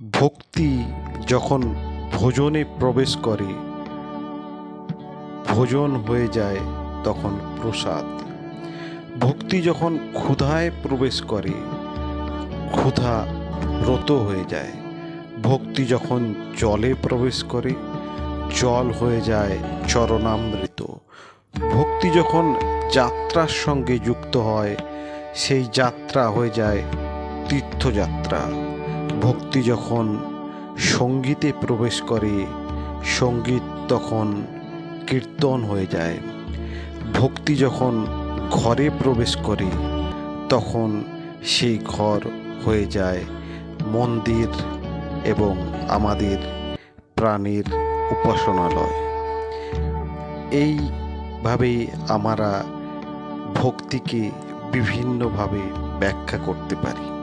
ভক্তি যখন ভোজনে প্রবেশ করে, ভোজন হয়ে যায় তখন প্রসাদ। ভক্তি যখন ক্ষুধায় প্রবেশ করে, ক্ষুধা ব্রত হয়ে যায়। ভক্তি যখন জলে প্রবেশ করে, জল হয়ে যায় চরণামৃত। ভক্তি যখন যাত্রার সঙ্গে যুক্ত হয়, সেই যাত্রা হয়ে যায় তীর্থযাত্রা। ভক্তি যখন সঙ্গীতে প্রবেশ করে, সংগীত তখন কীর্তন হয়ে যায়। ভক্তি যখন ঘরে প্রবেশ করে, তখন সেই ঘর হয়ে যায় মন্দির এবং আমাদের প্রাণীর উপাসনালয়। এইভাবেই আমরা ভক্তিকে বিভিন্নভাবে ব্যাখ্যা করতে পারি।